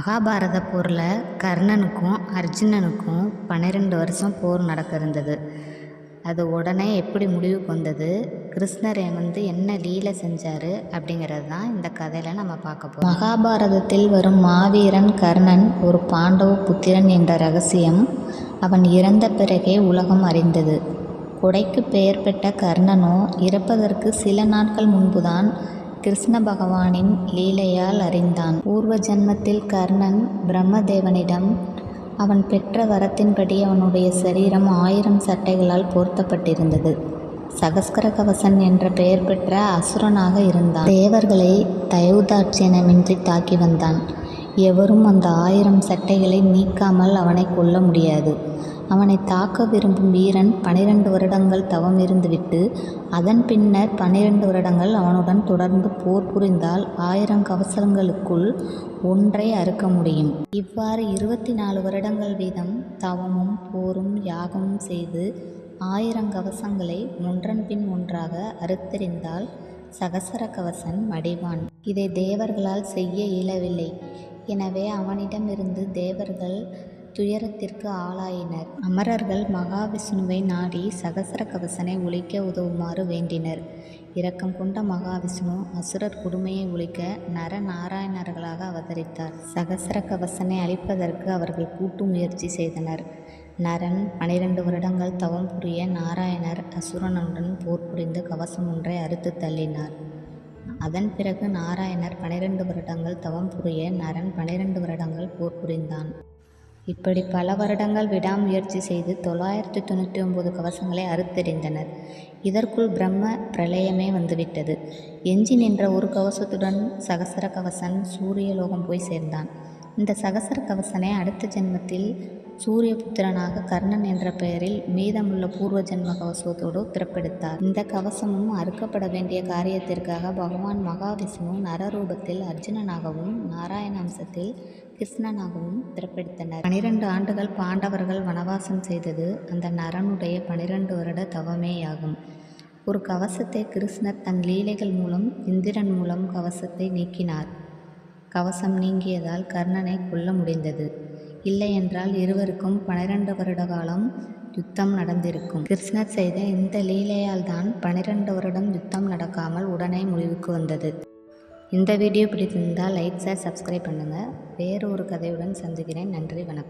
மகாபாரத போரில் கர்ணனுக்கும் அர்ஜுனனுக்கும் பன்னிரெண்டு வருஷம் போர் நடக்க இருந்தது அது உடனே எப்படி முடிவுக்கு வந்தது கிருஷ்ணர் வந்து என்ன லீலை செஞ்சார் அப்படிங்கிறது தான் இந்த கதையில் நம்ம பார்க்க போகிறோம் மகாபாரதத்தில் வரும் மாவீரன் கர்ணன் ஒரு பாண்டவ புத்திரன் என்ற ரகசியம் அவன் இறந்த பிறகே உலகம் அறிந்தது. கொடைக்கு பெயர் பெற்ற கர்ணனோ இறப்பதற்கு சில நாட்கள் முன்புதான் கிருஷ்ண பகவானின் லீலையால் அறிந்தான். பூர்வ ஜன்மத்தில் கர்ணன் பிரம்மதேவனிடம் அவன் பெற்ற வரத்தின்படி அவனுடைய சரீரம் ஆயிரம் சட்டைகளால் போர்த்தப்பட்டிருந்தது. சகஸ்கர கவசன் என்ற பெயர் பெற்ற அசுரனாக இருந்தான். தேவர்களை தயவுதாட்சியனமின்றி தாக்கி வந்தான். எவரும் அந்த ஆயிரம் சட்டைகளை நீக்காமல் அவனை கொல்ல முடியாது. அவனை தாக்க விரும்பும் வீரன் பனிரெண்டு வருடங்கள் தவம் இருந்துவிட்டு அதன் பின்னர் பனிரெண்டு வருடங்கள் அவனுடன் தொடர்ந்து போர் புரிந்தால் ஆயிரம் கவசங்களுக்குள் ஒன்றை அறுக்க முடியும். இவ்வாறு இருபத்தி நாலு வருடங்கள் வீதம் தவமும் போரும் யாகமும் செய்து ஆயிரம் கவசங்களை ஒன்றன் பின் ஒன்றாக அறுத்தறிந்தால் சகசர கவசன் மடிவான். இதை தேவர்களால் செய்ய இயலவில்லை. எனவே அவனிடமிருந்து தேவர்கள் துயரத்திற்கு ஆளாயினர். அமரர்கள் மகாவிஷ்ணுவை நாடி சகசர கவசனை ஒழிக்க உதவுமாறு வேண்டினர். இரக்கம் கொண்ட மகாவிஷ்ணு அசுரர் கொடுமையை ஒழிக்க நர நாராயணர்களாக அவதரித்தார். சகசர கவசனை அழிப்பதற்கு அவர்கள் கூட்டு முயற்சி செய்தனர். நரன் பனிரெண்டு வருடங்கள் தவம் புரிய நாராயணர் அசுரனுடன் போர் புரிந்து கவசம் ஒன்றை அறுத்து தள்ளினார். அதன் பிறகு நாராயணர் பனிரெண்டு வருடங்கள் தவம் புரிய நரன் பனிரெண்டு வருடங்கள் போர் புரிந்தான். இப்படி பல வருடங்கள் விடாமுயற்சி செய்து தொள்ளாயிரத்தி தொண்ணூற்றி ஒம்பது கவசங்களை அறுத்தெறிந்தனர். இதற்குள் பிரம்ம பிரளயமே வந்துவிட்டது. எஞ்சி நின்ற ஒரு கவசத்துடன் சகசர கவசன் சூரியலோகம் போய் சேர்ந்தான். இந்த சகசர கவசனை அடுத்த ஜென்மத்தில் சூரியபுத்திரனாக கர்ணன் என்ற பெயரில் மீதமுள்ள பூர்வ ஜென்ம கவசத்தோடு பிறப்பெடுத்தார். இந்த கவசமும் அறுக்கப்பட வேண்டிய காரியத்திற்காக பகவான் மகாவிஷ்ணு நரரூபத்தில் அர்ஜுனனாகவும் நாராயண அம்சத்தில் கிருஷ்ணனாகவும் பிறப்பெடுத்தனர். பனிரெண்டு ஆண்டுகள் பாண்டவர்கள் வனவாசம் செய்தது அந்த நரனுடைய பனிரெண்டு வருட தவமேயாகும். ஒரு கவசத்தை கிருஷ்ணர் தன் லீலைகள் மூலம் இந்திரன் மூலம் கவசத்தை நீக்கினார். கவசம் நீங்கியதால் கர்ணனை கொல்ல முடிந்தது. இல்லையென்றால் இருவருக்கும் பனிரெண்டு வருட காலம் யுத்தம் நடந்திருக்கும். கிருஷ்ணர் செய்த இந்த லீலையால் தான் பனிரெண்டு வருடம் யுத்தம் நடக்காமல் உடனே முடிவுக்கு வந்தது. இந்த வீடியோ பிடித்திருந்தால் லைக் சார் சப்ஸ்கிரைப் பண்ணுங்கள் வேறு ஒரு கதையுடன் சந்திக்கிறேன். நன்றி வணக்கம்.